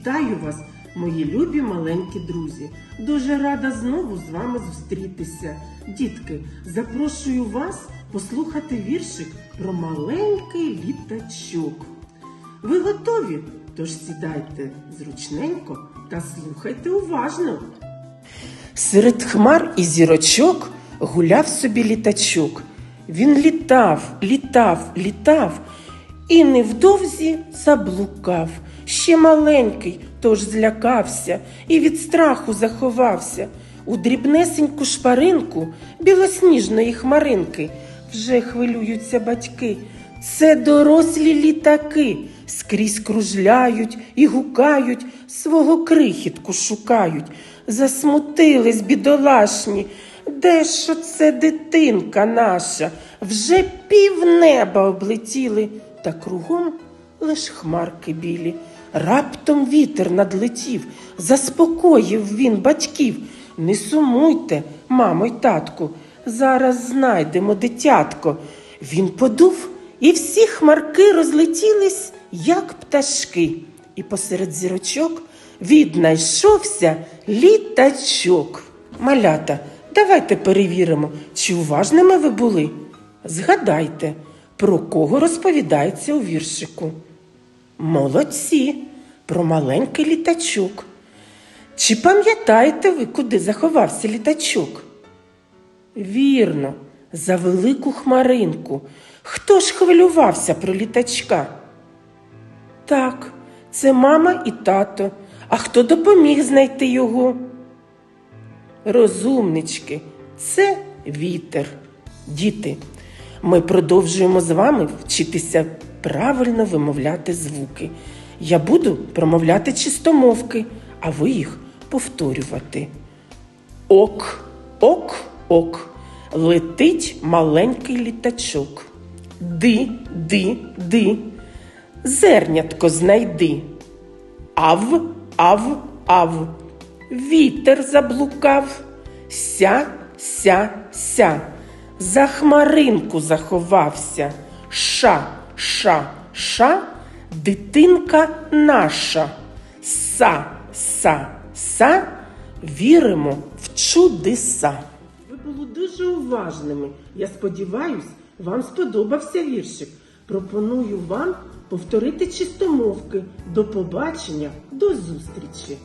Вітаю вас, мої любі маленькі друзі. Дуже рада знову з вами зустрітися. Дітки, запрошую вас послухати віршик про маленький літачок. Ви готові? Тож сідайте зручненько та слухайте уважно. Серед хмар і зірочок гуляв собі літачок. Він літав, літав, літав і невдовзі заблукав. Ще маленький, тож злякався і від страху заховався. У дрібнесеньку шпаринку білосніжної хмаринки вже хвилюються батьки. Це дорослі літаки скрізь кружляють і гукають, свого крихітку шукають. Засмутились бідолашні. Де ж оце дитинка наша? Вже півнеба облетіли, та кругом лиш хмарки білі. Раптом вітер надлетів, заспокоїв він батьків. Не сумуйте, мамо й татку, зараз знайдемо дитятко. Він подув, і всі хмарки розлетілись, як пташки. І посеред зірочок віднайшовся літачок. Малята, давайте перевіримо, чи уважними ви були. Згадайте, про кого розповідається у віршику. Молодці, про маленький літачок. Чи пам'ятаєте ви, куди заховався літачок? Вірно, за велику хмаринку. Хто ж хвилювався про літачка? Так, це мама і тато. А хто допоміг знайти його? Розумнички, це вітер. Діти, ми продовжуємо з вами вчитися правильно вимовляти звуки. Я буду промовляти чистомовки, а ви їх повторювати. Ок, ок, ок. Летить маленький літачок. Ди, ди, ди. Зернятко знайди. Ав, ав, ав. Вітер заблукав. Ся, ся, ся. За хмаринку заховався. Ша, ша, ша. Дитинка наша. Са, са, са. Віримо в чудеса. Ви були дуже уважними. Я сподіваюсь, вам сподобався віршик. Пропоную вам повторити чистомовки. До побачення, до зустрічі!